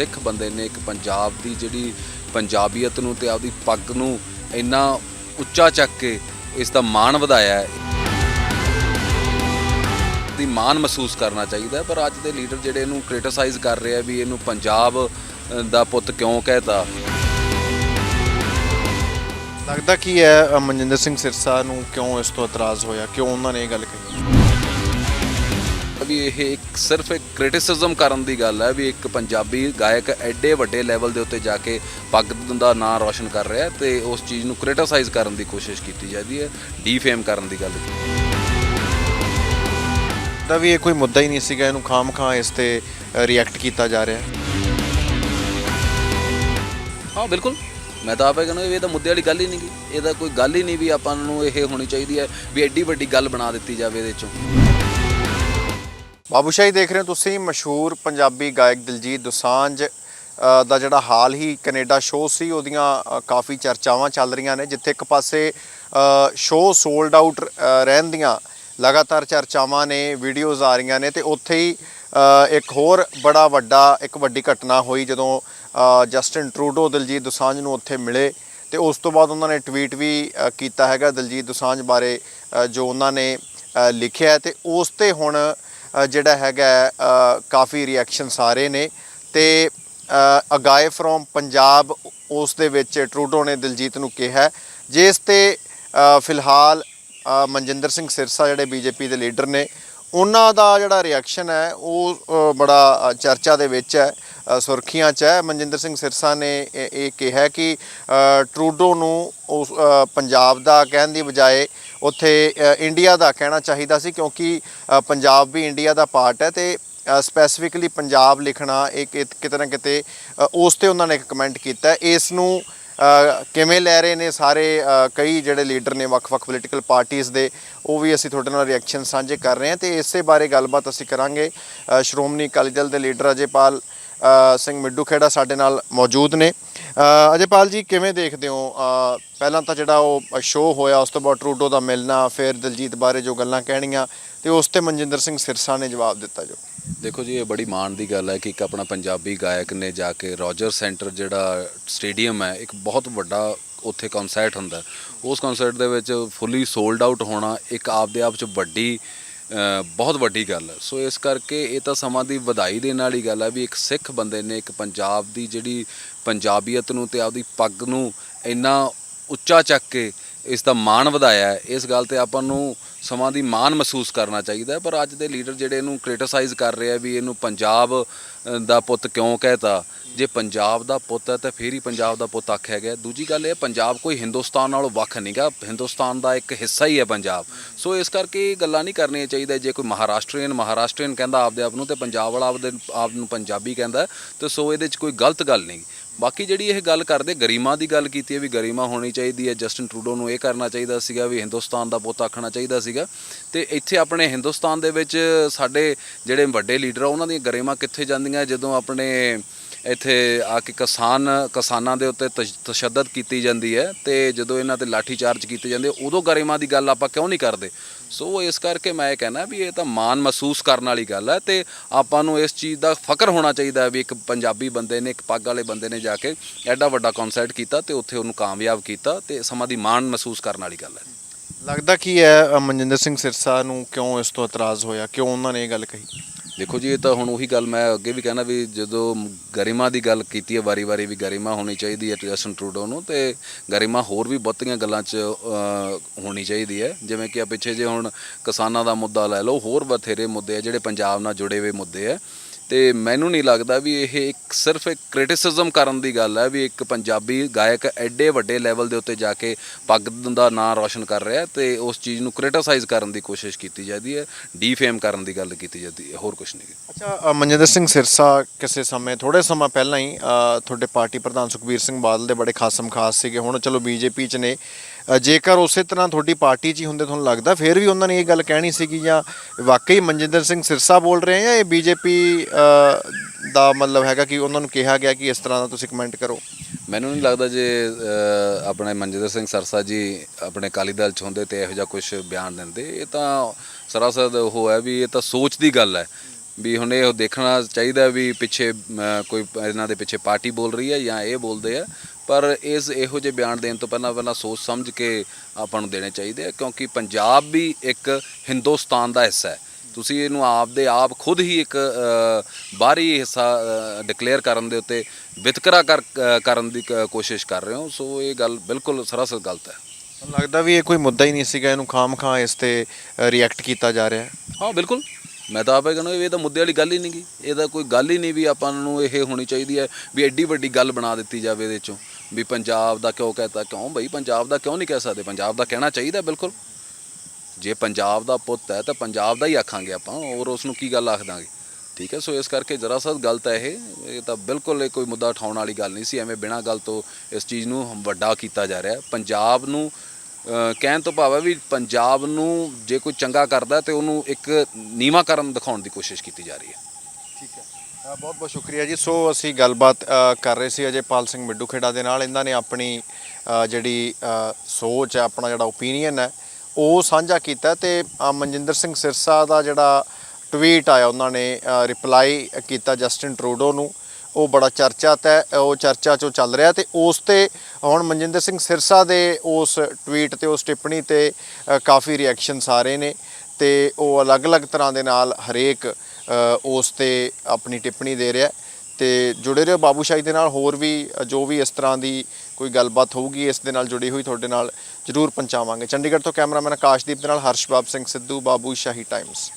ਸਿੱਖ ਬੰਦੇ ਨੇ ਇੱਕ ਪੰਜਾਬ ਦੀ ਜਿਹੜੀ ਪੰਜਾਬੀਅਤ ਨੂੰ ਤੇ ਆਪਦੀ ਪੱਗ ਨੂੰ ਇੰਨਾ ਉੱਚਾ ਚੱਕ ਕੇ ਇਸ ਦਾ ਮਾਣ ਵਧਾਇਆ ਹੈ। ਦੀ ਮਾਣ ਮਹਿਸੂਸ ਕਰਨਾ ਚਾਹੀਦਾ ਪਰ ਅੱਜ ਦੇ ਲੀਡਰ ਜਿਹੜੇ ਇਹਨੂੰ ਕ੍ਰਿਟਿਸਾਈਜ਼ ਕਰ ਰਹੇ ਆ ਵੀ ਇਹਨੂੰ ਪੰਜਾਬ ਦਾ ਪੁੱਤ ਕਿਉਂ ਕਹਿਤਾ? ਲੱਗਦਾ ਕੀ ਹੈ ਮਨਜਿੰਦਰ ਸਿੰਘ ਸਿਰਸਾ ਨੂੰ ਕਿਉਂ ਇਸ ਤੋਂ ਇਤਰਾਜ਼ ਹੋਇਆ? ਕਿਉਂ ਉਹਨਾਂ ਨੇ ਇਹ ਗੱਲ ਕਹੀ? ਵੀ ਇਹ ਇੱਕ ਸਿਰਫ ਇੱਕ ਕ੍ਰਿਟਿਸਿਜ਼ਮ ਕਰਨ ਦੀ ਗੱਲ ਹੈ ਵੀ ਇੱਕ ਪੰਜਾਬੀ ਗਾਇਕ ਐਡੇ ਵੱਡੇ ਲੈਵਲ ਦੇ ਉੱਤੇ ਜਾ ਕੇ ਪੱਗ ਦਾ ਨਾਂ ਰੌਸ਼ਨ ਕਰ ਰਿਹਾ ਤੇ ਉਸ ਚੀਜ਼ ਨੂੰ ਕ੍ਰਿਟਿਸਾਈਜ਼ ਕਰਨ ਦੀ ਕੋਸ਼ਿਸ਼ ਕੀਤੀ ਜਾਂਦੀ ਹੈ ਡੀਫੇਮ ਕਰਨ ਦੀ ਗੱਲ ਕੀਤੀ ਤਾਂ ਵੀ ਇਹ ਕੋਈ ਮੁੱਦਾ ਹੀ ਨਹੀਂ ਸੀਗਾ ਇਹਨੂੰ ਖਾਮ-ਖਾਂ ਇਸ ਤੇ ਰਿਐਕਟ ਕੀਤਾ ਜਾ ਰਿਹਾ। ਹੈ ਹਾਂ ਬਿਲਕੁਲ। ਮੈਂ ਤਾਂ ਆਪੇ ਕਹਿੰਦਾ ਇਹ ਤਾਂ ਮੁੱਦੇ ਵਾਲੀ ਗੱਲ ਹੀ ਨਹੀਂ ਗੀ। ਇਹ ਤਾਂ ਕੋਈ ਗੱਲ ਹੀ ਨਹੀਂ ਵੀ ਆਪਾਂ ਨੂੰ ਇਹ ਹੋਣੀ ਚਾਹੀਦੀ ਹੈ ਵੀ ਐਡੀ ਵੱਡੀ ਗੱਲ ਬਣਾ ਦਿੱਤੀ ਜਾਵੇ ਇਹਦੇ ਚੋਂ। ਬਾਬੂਸ਼ਾਹੀ ਦੇਖ ਰਹੇ ਹੋ ਤੁਸੀਂ ਮਸ਼ਹੂਰ ਪੰਜਾਬੀ ਗਾਇਕ ਦਿਲਜੀਤ ਦੁਸਾਂਝ ਦਾ ਜਿਹੜਾ ਹਾਲ ਹੀ ਕੈਨੇਡਾ ਸ਼ੋਅ ਸੀ, ਉਹਦੀਆਂ ਕਾਫੀ ਚਰਚਾਵਾਂ ਚੱਲ ਰਹੀਆਂ ਨੇ, ਜਿੱਥੇ ਇੱਕ ਪਾਸੇ ਸ਼ੋਅ ਸੋਲਡ ਆਊਟ ਰਹਿਣ ਦੀਆਂ ਲਗਾਤਾਰ ਚਰਚਾਵਾਂ ਨੇ ਵੀਡੀਓਜ਼ ਆ ਰਹੀਆਂ ਨੇ ਤੇ ਉੱਥੇ ਹੀ ਇੱਕ ਹੋਰ ਬੜਾ ਵੱਡਾ, ਇੱਕ ਵੱਡੀ ਘਟਨਾ ਹੋਈ ਜਦੋਂ ਜਸਟਿਨ ਟਰੂਡੋ ਦਿਲਜੀਤ ਦੁਸਾਂਝ ਨੂੰ ਉੱਥੇ ਮਿਲੇ ਤੇ ਉਸ ਤੋਂ ਬਾਅਦ ਉਹਨਾਂ ਨੇ ਟਵੀਟ ਵੀ ਕੀਤਾ ਹੈਗਾ ਦਿਲਜੀਤ ਦੁਸਾਂਝ ਬਾਰੇ ਜੋ ਉਹਨਾਂ ਨੇ ਲਿਖਿਆ ਹੈ ਤੇ ਉਸ ਤੇ ਹੁਣ ਜਿਹੜਾ ਹੈਗਾ ਕਾਫੀ ਰਿਐਕਸ਼ਨਸ ਆ ਰਹੇ ਨੇ। ਤੇ ਅਗਾਏ ਫਰੋਮ ਪੰਜਾਬ ਉਸ ਦੇ ਵਿੱਚ ਟਰੂਡੋ ਨੇ ਦਿਲਜੀਤ ਨੂੰ ਕਿਹਾ ਜਿਸ ਤੇ ਫਿਲਹਾਲ ਮਨਜਿੰਦਰ ਸਿੰਘ ਸਿਰਸਾ ਜਿਹੜੇ ਬੀਜੇਪੀ ਦੇ ਲੀਡਰ ਨੇ ਉਹਨਾਂ ਦਾ ਜਿਹੜਾ ਰਿਐਕਸ਼ਨ ਹੈ ਉਹ ਬੜਾ ਚਰਚਾ ਦੇ ਵਿੱਚ ਹੈ ਅ, ਸੁਰਖੀਆਂ 'ਚ ਹੈ। ਮਨਜਿੰਦਰ ਸਿੰਘ ਸਿਰਸਾ ਨੇ ਇਹ ਕਿਹਾ ਕਿ ਟਰੂਡੋ ਨੂੰ ਉਸ ਪੰਜਾਬ ਦਾ ਕਹਿਣ ਦੀ ਬਜਾਏ ਉੱਥੇ ਇੰਡੀਆ ਦਾ ਕਹਿਣਾ ਚਾਹੀਦਾ ਸੀ ਕਿਉਂਕਿ ਪੰਜਾਬ ਵੀ ਇੰਡੀਆ ਦਾ ਪਾਰਟ ਹੈ ਤੇ ਸਪੈਸੀਫਿਕਲੀ ਪੰਜਾਬ ਲਿਖਣਾ ਇੱਕ ਕਿਤੇ ਨਾ ਕਿਤੇ ਉਸ ਤੇ ਉਹਨਾਂ ਨੇ ਇੱਕ ਕਮੈਂਟ ਕੀਤਾ। ਇਸ ਨੂੰ ਕਿਵੇਂ ਲੈ ਰਹੇ ਨੇ ਸਾਰੇ ਕਈ ਜਿਹੜੇ ਲੀਡਰ ਨੇ ਵੱਖ-ਵੱਖ ਪੋਲੀਟੀਕਲ ਪਾਰਟੀਆਂ ਦੇ, ਉਹ ਵੀ ਅਸੀਂ ਤੁਹਾਡੇ ਨਾਲ ਰਿਐਕਸ਼ਨ ਸਾਂਝੇ ਕਰ ਰਹੇ ਹਾਂ ਤੇ ਇਸੇ ਬਾਰੇ ਗੱਲਬਾਤ ਅਸੀਂ ਕਰਾਂਗੇ। ਸ਼੍ਰੋਮਣੀ ਅਕਾਲੀ ਦਲ ਦੇ ਲੀਡਰ ਅਜੇਪਾਲ ਸਿੰਘ ਮਿੱਡੂ ਖੇੜਾ ਸਾਡੇ ਨਾਲ ਮੌਜੂਦ ਨੇ। ਅਜੇਪਾਲ ਜੀ, ਕਿਵੇਂ ਦੇਖਦੇ ਹੋ? ਪਹਿਲਾਂ ਤਾਂ ਜਿਹੜਾ ਉਹ ਸ਼ੋਅ ਹੋਇਆ, ਉਸ ਤੋਂ ਬਾਅਦ ਟਰੂਡੋ ਦਾ ਮਿਲਣਾ, ਫਿਰ ਦਿਲਜੀਤ ਬਾਰੇ ਜੋ ਗੱਲਾਂ ਕਹਿਣੀਆਂ, ਤੇ ਉਸ ਤੇ ਮਨਜਿੰਦਰ ਸਿੰਘ ਸਿਰਸਾ ਨੇ ਜਵਾਬ ਦਿੱਤਾ ਜੋ। ਦੇਖੋ ਜੀ, ਇਹ ਬੜੀ ਮਾਣ ਦੀ ਗੱਲ ਹੈ ਕਿ ਇੱਕ ਆਪਣਾ ਪੰਜਾਬੀ ਗਾਇਕ ਨੇ ਜਾ ਕੇ ਰੋਜਰ ਸੈਂਟਰ ਜਿਹੜਾ ਸਟੇਡੀਅਮ ਹੈ, ਇੱਕ ਬਹੁਤ ਵੱਡਾ ਉੱਥੇ ਕਨਸਰਟ ਹੁੰਦਾ। ਉਸ ਕਨਸਰਟ ਦੇ ਵਿੱਚ ਫੁੱਲੀ ਸੋਲਡ ਆਊਟ ਹੋਣਾ, ਇੱਕ ਆਪਦੇ ਆਪ ਚ ਵੱਡੀ ਬਹੁਤ ਵੱਡੀ ਗੱਲ ਹੈ। ਸੋ ਇਸ ਕਰਕੇ ਇਹ ਤਾਂ ਸਮਾਂ ਦੀ ਵਧਾਈ ਦੇਣ ਵਾਲੀ ਗੱਲ ਹੈ ਵੀ ਇੱਕ ਸਿੱਖ ਬੰਦੇ ਨੇ ਇੱਕ ਪੰਜਾਬ ਦੀ ਜਿਹੜੀ ਪੰਜਾਬੀਅਤ ਨੂੰ ਤੇ ਆਪਦੀ ਪੱਗ ਨੂੰ ਇੰਨਾ ਉੱਚਾ ਚੱਕ ਕੇ ਇਸ ਦਾ ਮਾਣ ਵਧਾਇਆ ਹੈ। ਇਸ ਗੱਲ ਤੇ ਆਪਾਂ ਨੂੰ ਸਮਾਂ ਦੀ ਮਾਣ ਮਹਿਸੂਸ ਕਰਨਾ ਚਾਹੀਦਾ ਹੈ। ਪਰ ਅੱਜ ਦੇ ਲੀਡਰ ਜਿਹੜੇ ਇਹਨੂੰ ਕ੍ਰਿਟਿਸਾਈਜ਼ ਕਰ ਰਹੇ ਆ ਵੀ ਇਹਨੂੰ ਪੰਜਾਬ ਦਾ ਪੁੱਤ ਕਿਉਂ ਕਹਿਤਾ? ਜੇ ਪੰਜਾਬ ਦਾ ਪੁੱਤ ਹੈ ਤਾਂ ਫੇਰ ਹੀ ਪੰਜਾਬ ਦਾ ਪੁੱਤ ਆਖਿਆ ਗਿਆ। ਦੂਜੀ ਗੱਲ ਇਹ, ਪੰਜਾਬ ਕੋਈ ਹਿੰਦੁਸਤਾਨ ਨਾਲੋਂ ਵੱਖ ਨਹੀਂਗਾ ਹਿੰਦੁਸਤਾਨ ਦਾ ਇੱਕ ਹਿੱਸਾ ਹੀ ਹੈ ਪੰਜਾਬ। ਸੋ ਇਸ ਕਰਕੇ ਇਹ ਗੱਲਾਂ ਨਹੀਂ ਕਰਨੀਆਂ ਚਾਹੀਦਾ ਜੇ ਕੋਈ ਮਹਾਰਾਸ਼ਟਰੀਅਨ ਮਹਾਰਾਸ਼ਟਰੀਅਨ ਕਹਿੰਦਾ ਆਪਦੇ ਆਪ ਨੂੰ ਤੇ ਪੰਜਾਬ ਵਾਲਾ ਆਪਦੇ, ਆਪ ਨੂੰ ਪੰਜਾਬੀ ਕਹਿੰਦਾ ਤੇ ਸੋ ਇਹਦੇ 'ਚ ਕੋਈ ਗਲਤ ਗੱਲ ਨਹੀਂ। ਬਾਕੀ ਜਿਹੜੀ ਇਹ ਗੱਲ ਕਰਦੇ, ਗਰੀਮਾ ਦੀ ਗੱਲ ਕੀਤੀ ਹੈ ਵੀ ਗਰੀਮਾ ਹੋਣੀ ਚਾਹੀਦੀ ਹੈ, ਜਸਟਿਨ ਟਰੂਡੋ ਨੂੰ ਇਹ ਕਰਨਾ ਚਾਹੀਦਾ ਸੀਗਾ ਵੀ ਹਿੰਦੁਸਤਾਨ ਦਾ ਪੁੱਤ ਆਖਣਾ ਚਾਹੀਦਾ ਸੀਗਾ। ਤੇ ਇੱਥੇ ਆਪਣੇ ਹਿੰਦੁਸਤਾਨ ਦੇ ਵਿੱਚ ਸਾਡੇ ਜਿਹੜੇ ਵੱਡੇ ਲੀਡਰ ਆ, ਉਹਨਾਂ ਦੀਆਂ ਗਰੀਮਾ ਕਿੱਥੇ ਜਾਂਦੀਆਂ? ਜਦੋਂ ਆਪਣੇ ਇੱਥੇ ਆ ਕੇ ਕਿਸਾਨ, ਕਿਸਾਨਾਂ ਦੇ ਉੱਤੇ ਤਸ਼- ਤਸ਼ੱਦਦ ਕੀਤੀ ਜਾਂਦੀ ਹੈ ਤੇ ਜਦੋਂ ਇਹਨਾਂ ਤੇ ਲਾਠੀ ਚਾਰਜ ਕੀਤੇ ਜਾਂਦੇ, ਉਦੋਂ ਗਰਿਮਾ ਦੀ ਗੱਲ ਆਪਾਂ ਕਿਉਂ ਨਹੀਂ ਕਰਦੇ? ਸੋ ਇਸ ਕਰਕੇ ਮੈਂ ਇਹ ਕਹਿਣਾ ਵੀ ਇਹ ਤਾਂ ਮਾਣ ਮਹਿਸੂਸ ਕਰਨ ਵਾਲੀ ਗੱਲ ਹੈ ਤੇ ਆਪਾਂ ਨੂੰ ਇਸ ਚੀਜ਼ ਦਾ ਫਕਰ ਹੋਣਾ ਚਾਹੀਦਾ ਵੀ ਇੱਕ ਪੰਜਾਬੀ ਬੰਦੇ ਨੇ, ਇੱਕ ਪੱਗ ਵਾਲੇ ਬੰਦੇ ਨੇ ਜਾ ਕੇ ਐਡਾ ਵੱਡਾ ਕਨਸਰਟ ਕੀਤਾ ਤੇ ਉੱਥੇ ਉਹਨੂੰ ਕਾਮਯਾਬ ਕੀਤਾ ਤੇ ਸਮਾਂ ਦੀ ਮਾਣ ਮਹਿਸੂਸ ਕਰਨ ਵਾਲੀ ਗੱਲ ਹੈ। ਲੱਗਦਾ ਕੀ ਹੈ ਮਨਜਿੰਦਰ ਸਿੰਘ ਸਿਰਸਾ ਨੂੰ ਕਿਉਂ ਇਸ ਤੋਂ ਇਤਰਾਜ਼ ਹੋਇਆ? ਕਿਉਂ ਉਹਨਾਂ ਨੇ ਇਹ ਗੱਲ ਕਹੀ? ਦੇਖੋ ਜੀ, ਇਹ ਤਾਂ ਹੁਣ ਉਹੀ ਗੱਲ ਮੈਂ ਅੱਗੇ ਵੀ ਕਹਿਣਾ ਵੀ ਜਦੋਂ ਗਰਿਮਾ ਦੀ ਗੱਲ ਕੀਤੀ ਹੈ, ਵਾਰੀ-ਵਾਰੀ ਵੀ ਗਰਿਮਾ ਹੋਣੀ ਚਾਹੀਦੀ ਹੈ ਜਸਟਨ ਟਰੂਡੋ ਨੂੰ, ਤੇ ਗਰਿਮਾ ਹੋਰ ਵੀ ਬਹੁਤੀਆਂ ਗੱਲਾਂ 'ਚ ਹੋਣੀ ਚਾਹੀਦੀ ਹੈ। ਜਿਵੇਂ ਕਿ ਆ ਪਿੱਛੇ ਜੇ ਹੁਣ ਕਿਸਾਨਾਂ ਦਾ ਮੁੱਦਾ ਲੈ ਲਓ, ਹੋਰ ਬਥੇਰੇ ਮੁੱਦੇ ਆ ਜਿਹੜੇ ਪੰਜਾਬ ਨਾਲ ਜੁੜੇ ਹੋਏ ਮੁੱਦੇ ਆ। ਤੇ ਮੈਨੂੰ ਨਹੀਂ ਲੱਗਦਾ ਵੀ ਇਹ ਇੱਕ ਸਿਰਫ ਇੱਕ ਕ੍ਰਿਟਿਸਿਜ਼ਮ ਕਰਨ ਦੀ ਗੱਲ ਹੈ ਵੀ ਇੱਕ ਪੰਜਾਬੀ ਗਾਇਕ ਐਡੇ ਵੱਡੇ ਲੈਵਲ ਦੇ ਉੱਤੇ ਜਾ ਕੇ ਪੱਗ ਦਾ ਨਾਂ ਰੌਸ਼ਨ ਕਰ ਰਿਹਾ ਤੇ ਉਸ ਚੀਜ਼ ਨੂੰ ਕ੍ਰਿਟਿਸਾਈਜ਼ ਕਰਨ ਦੀ ਕੋਸ਼ਿਸ਼ ਕੀਤੀ ਜਾਂਦੀ ਹੈ ਡੀਫੇਮ ਕਰਨ ਦੀ ਗੱਲ ਕੀਤੀ ਜਾਂਦੀ ਹੈ, ਹੋਰ ਕੁਝ ਨਹੀਂ। ਅੱਛਾ ਮਨਜਿੰਦਰ ਸਿੰਘ ਸਿਰਸਾ ਕਿਸੇ ਸਮੇਂ ਥੋੜੇ ਸਮਾਂ ਪਹਿਲਾਂ ਹੀ ਤੁਹਾਡੇ ਪਾਰਟੀ ਪ੍ਰਧਾਨ ਸੁਖਬੀਰ ਸਿੰਘ ਬਾਦਲ ਦੇ ਬੜੇ ਖਾਸਮ ਖਾਸ ਸੀਗੇ, ਹੁਣ ਚਲੋ ਬੀਜੇਪੀ 'ਚ ਨੇ। ਜੇਕਰ ਉਸੇ ਤਰ੍ਹਾਂ ਤੁਹਾਡੀ ਪਾਰਟੀ 'ਚ ਹੀ ਹੁੰਦੇ ਤੁਹਾਨੂੰ ਲੱਗਦਾ, ਫਿਰ ਵੀ ਉਹਨਾਂ ਨੇ ਇਹ ਗੱਲ ਕਹਿਣੀ ਸੀਗੀ ਜਾਂ ਵਾਕਈ ਮਨਜਿੰਦਰ ਸਿੰਘ ਸਿਰਸਾ ਬੋਲ ਰਹੇ ਆ ਜਾਂ ਇਹ ਬੀਜੇਪੀ ਦਾ ਮਤਲਬ ਹੈਗਾ ਕਿ ਉਹਨਾਂ ਨੂੰ ਕਿਹਾ ਗਿਆ ਕਿ ਇਸ ਤਰ੍ਹਾਂ ਦਾ ਤੁਸੀਂ ਕਮੈਂਟ ਕਰੋ? ਮੈਨੂੰ ਨਹੀਂ ਲੱਗਦਾ ਜੇ ਆਪਣੇ ਮਨਜਿੰਦਰ ਸਿੰਘ ਸਰਸਾ ਜੀ ਆਪਣੇ ਅਕਾਲੀ ਦਲ ਚ ਹੁੰਦੇ ਤੇ ਇਹੋ ਜਿਹਾ ਕੁਝ ਬਿਆਨ ਦਿੰਦੇ, ਇਹ ਤਾਂ ਸਰਾਸਰ ਉਹ ਹੈ ਵੀ ਇਹ ਤਾਂ ਸੋਚ ਦੀ ਗੱਲ ਹੈ। ਵੀ ਹੁਣ ਇਹ ਦੇਖਣਾ ਚਾਹੀਦਾ ਵੀ ਪਿੱਛੇ ਕੋਈ ਇਹਨਾਂ ਦੇ ਪਿੱਛੇ ਪਾਰਟੀ ਬੋਲ ਰਹੀ ਹੈ ਜਾਂ ਇਹ ਬੋਲਦੇ ਆ। ਪਰ ਇਸ ਇਹੋ ਜਿਹੇ ਬਿਆਨ ਦੇਣ ਤੋਂ ਪਹਿਲਾਂ ਪਹਿਲਾਂ ਸੋਚ ਸਮਝ ਕੇ ਆਪਾਂ ਨੂੰ ਦੇਣੇ ਚਾਹੀਦੇ ਆ ਕਿਉਂਕਿ ਪੰਜਾਬ ਵੀ ਇੱਕ ਹਿੰਦੁਸਤਾਨ ਦਾ ਹਿੱਸਾ ਹੈ। ਤੁਸੀਂ ਇਹਨੂੰ ਆਪ ਦੇ ਆਪ ਖੁਦ ਹੀ ਇੱਕ ਬਾਹਰੀ ਹਿੱਸਾ ਡਿਕਲੇਅਰ ਕਰਨ ਦੇ ਉੱਤੇ ਵਿਤਕਰਾ ਕਰਨ ਦੀ ਕੋਸ਼ਿਸ਼ ਕਰ ਰਹੇ ਹੋ ਸੋ ਇਹ ਗੱਲ ਬਿਲਕੁਲ ਸਰਾਸਰ ਗਲਤ ਹੈ। ਲੱਗਦਾ ਵੀ ਇਹ ਕੋਈ ਮੁੱਦਾ ਹੀ ਨਹੀਂ ਸੀਗਾ ਇਹਨੂੰ ਖਾਮ ਖਾਂ ਇਸ ਤੇ ਰਿਐਕਟ ਕੀਤਾ ਜਾ ਰਿਹਾ ਹੈ? ਬਿਲਕੁਲ। ਮੈਂ ਤਾਂ ਆਪੇ ਕਹਿੰਦਾ ਇਹ ਤਾਂ ਮੁੱਦੇ ਵਾਲੀ ਗੱਲ ਹੀ ਨਹੀਂ ਗੀ। ਇਹਦਾ ਕੋਈ ਗੱਲ ਹੀ ਨਹੀਂ ਵੀ ਆਪਾਂ ਨੂੰ ਇਹ ਹੋਣੀ ਚਾਹੀਦੀ ਹੈ ਵੀ ਐਡੀ ਵੱਡੀ ਗੱਲ ਬਣਾ ਦਿੱਤੀ ਜਾਵੇ ਇਹਦੇ ਚੋਂ। ਵੀ ਪੰਜਾਬ ਦਾ ਕਿਉਂ ਕਹਤਾ? ਕਿਉਂ ਬਈ? ਪੰਜਾਬ ਦਾ ਕਿਉਂ ਨਹੀਂ ਕਹਿ ਸਕਦੇ? ਪੰਜਾਬ ਦਾ ਕਹਿਣਾ ਚਾਹੀਦਾ ਬਿਲਕੁਲ। ਜੇ ਪੰਜਾਬ ਦਾ ਪੁੱਤ ਹੈ ਤਾਂ ਪੰਜਾਬ ਦਾ ਹੀ ਆਖਾਂਗੇ ਆਪਾਂ ਔਰ ਉਸ ਨੂੰ ਕੀ ਗੱਲ ਆਖ ਦਾਂਗੇ? ਠੀਕ ਹੈ, ਸੋ ਇਸ ਕਰਕੇ ਜਰਾ ਸਾ ਗਲਤ ਹੈ ਇਹ। ਇਹ ਤਾਂ ਬਿਲਕੁਲ ਇਹ ਕੋਈ ਮੁੱਦਾ ਉਠਾਉਣ ਵਾਲੀ ਗੱਲ ਨਹੀਂ ਸੀ, ਐਵੇਂ ਬਿਨਾਂ ਗੱਲ ਤੋਂ ਇਸ ਚੀਜ਼ ਨੂੰ ਵੱਡਾ ਕੀਤਾ ਜਾ ਰਿਹਾ। ਪੰਜਾਬ ਨੂੰ ਕਹਿਣ ਤੋਂ ਭਾਵ ਹੈ ਵੀ ਪੰਜਾਬ ਨੂੰ ਜੇ ਕੋਈ ਚੰਗਾ ਕਰਦਾ ਤੇ ਉਹਨੂੰ ਇੱਕ ਨੀਵਾਂ ਕਰਨ ਦਿਖਾਉਣ ਦੀ ਕੋਸ਼ਿਸ਼ ਕੀਤੀ ਜਾ ਰਹੀ ਹੈ। ਠੀਕ ਹੈ। ਬਹੁਤ ਬਹੁਤ ਸ਼ੁਕਰੀਆ ਜੀ। ਸੋ ਅਸੀਂ ਗੱਲਬਾਤ ਕਰ ਰਹੇ ਸੀ ਅਜੇਪਾਲ ਸਿੰਘ ਮਿੱਡੂ ਖੇੜਾ ਦੇ ਨਾਲ। ਇਹਨਾਂ ਨੇ ਆਪਣੀ ਜਿਹੜੀ ਸੋਚ ਹੈ, ਆਪਣਾ ਜਿਹੜਾ ਓਪੀਨੀਅਨ ਹੈ, ਉਹ ਸਾਂਝਾ ਕੀਤਾ ਤੇ ਮਨਜਿੰਦਰ ਸਿੰਘ ਸਿਰਸਾ ਦਾ ਜਿਹੜਾ ਟਵੀਟ ਆਇਆ, ਉਹਨਾਂ ਨੇ ਰਿਪਲਾਈ ਕੀਤਾ ਜਸਟਿਨ ਟਰੂਡੋ ਨੂੰ। ਉਹ ਬੜਾ ਚਰਚਾ ਹੈ ਉਹ ਚਰਚਾ ਚੋਂ ਚੱਲ ਰਿਹਾ ਤੇ ਉਸ ਤੇ ਹੁਣ ਮਨਜਿੰਦਰ ਸਿੰਘ ਸਿਰਸਾ ਦੇ ਉਸ ਟਵੀਟ ਤੇ, ਉਸ ਟਿੱਪਣੀ ਤੇ ਕਾਫੀ ਰਿਐਕਸ਼ਨਸ ਆ ਰਹੇ ਨੇ ਤੇ ਉਹ ਅਲੱਗ-ਅਲੱਗ ਤਰ੍ਹਾਂ ਦੇ ਨਾਲ ਹਰੇਕ ਉਸ ਤੇ ਆਪਣੀ ਟਿੱਪਣੀ ਦੇ ਰਿਹਾ ਹੈ। ਤੇ ਜੁੜੇ ਰਹੋ ਬਾਬੂ ਸ਼ਾਹੀ ਦੇ ਨਾਲ, ਹੋਰ ਵੀ ਜੋ ਵੀ ਇਸ ਤਰ੍ਹਾਂ ਦੀ ਕੋਈ ਗੱਲਬਾਤ ਹੋਊਗੀ, ਇਸ ਦੇ ਨਾਲ ਜੁੜੀ ਹੋਈ ਤੁਹਾਡੇ ਨਾਲ ਜਰੂਰ ਪਹੁੰਚਾਵਾਂਗੇ ਚੰਡੀਗੜ੍ਹ ਤੋਂ ਕੈਮਰਾਮੈਨ ਆਕਾਸ਼ਦੀਪ ਦੇ ਨਾਲ ਹਰਸ਼ਬਾਬ ਸਿੰਘ ਸਿੱਧੂ ਬਾਬੂਸ਼ਾਹੀ ਟਾਈਮਸ